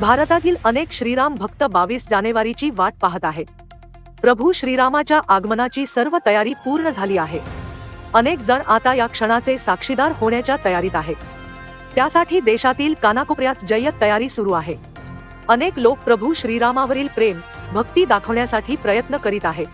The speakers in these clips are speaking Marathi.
भारतातील अनेक श्रीराम भक्त बावीस जानेवारीची वाट पाहत आहेत. प्रभू श्रीरामाच्या आगमनाची सर्व तयारी पूर्ण झाली आहे. अनेक जण आता या क्षणाचे साक्षीदार होण्याच्या तयारीत आहेत. त्यासाठी देशातील कानाकोपऱ्यात जय्यत तयारी सुरू आहे. अनेक लोक प्रभू श्रीरामावरील प्रेम भक्ती दाखवण्यासाठी प्रयत्न करीत आहेत.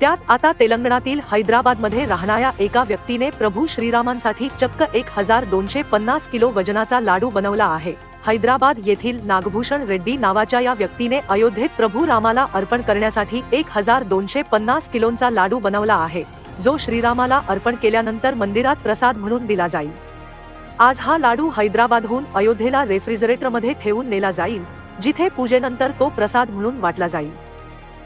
त्यात आता तेलंगणातील हैदराबादमध्ये राहणाऱ्या एका व्यक्तीने प्रभू श्रीरामांसाठी चक्क एक हजार दोनशे पन्नास किलो वजनाचा लाडू बनवला आहे. हैदराबाद येथील नागभूषण रेड्डी नावाच्या या व्यक्तीने अयोध्येत प्रभू रामाला अर्पण करण्यासाठी एक हजार दोनशे पन्नास किलोंचा लाडू बनवला आहे जो श्रीरामाला अर्पण केल्यानंतर मंदिरात प्रसाद म्हणून दिला जाईल. आज हा लाडू हैदराबादहून अयोध्येला रेफ्रिजरेटरमध्ये ठेवून नेला जाईल जिथे पूजेनंतर तो प्रसाद म्हणून वाटला जाईल.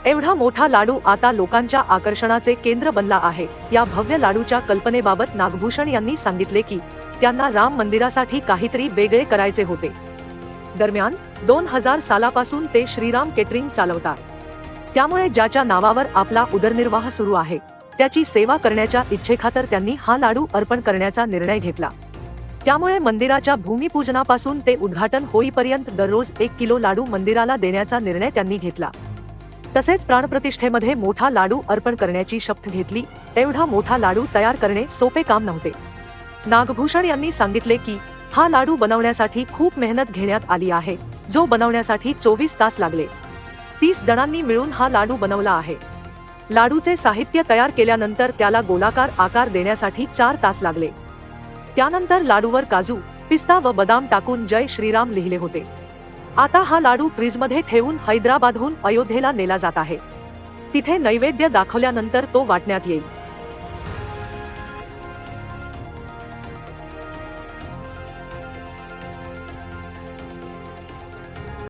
एवढा मोठा लाडू आता लोकांच्या आकर्षणाचे केंद्र बनला आहे. या भव्य लाडूच्या कल्पनेबाबत नागभूषण यांनी सांगितले की त्यांना राम मंदिरासाठी काहीतरी वेगळे करायचे होते. दरम्यान दोन हजार सालापासून ते श्रीराम केटरिंग चालवतात. त्यामुळे ज्याच्या नावावर आपला उदरनिर्वाह सुरू आहे त्याची सेवा करण्याच्या इच्छेखातर त्यांनी हा लाडू अर्पण करण्याचा निर्णय घेतला. त्यामुळे मंदिराच्या भूमिपूजनापासून ते उद्घाटन होईपर्यंत दररोज एक किलो लाडू मंदिराला देण्याचा निर्णय त्यांनी घेतला. तसेच प्राणप्रतिष्ठेमध्ये मोठा लाडू अर्पण करण्याची शपथ घेतली. एवढा मोठा लाडू तयार करणे सोपे काम नव्हते. नागभूषण यांनी सांगितले की हा लाडू बनवण्यासाठी खूप मेहनत घेण्यात आली आहे जो बनवण्यासाठी चोवीस तास लागले. तीस जणांनी मिळून हा लाडू बनवला आहे. लाडूचे साहित्य तयार केल्यानंतर त्याला गोलाकार आकार देण्यासाठी चार तास लागले. त्यानंतर लाडूवर काजू पिस्ता व बदाम टाकून जय श्रीराम लिहिले होते. आता हा लाडू फ्रीजमध्ये ठेवून हैदराबादहून अयोध्येला नेला जात आहे. तिथे नैवेद्य दाखवल्यानंतर तो वाटण्यात येईल.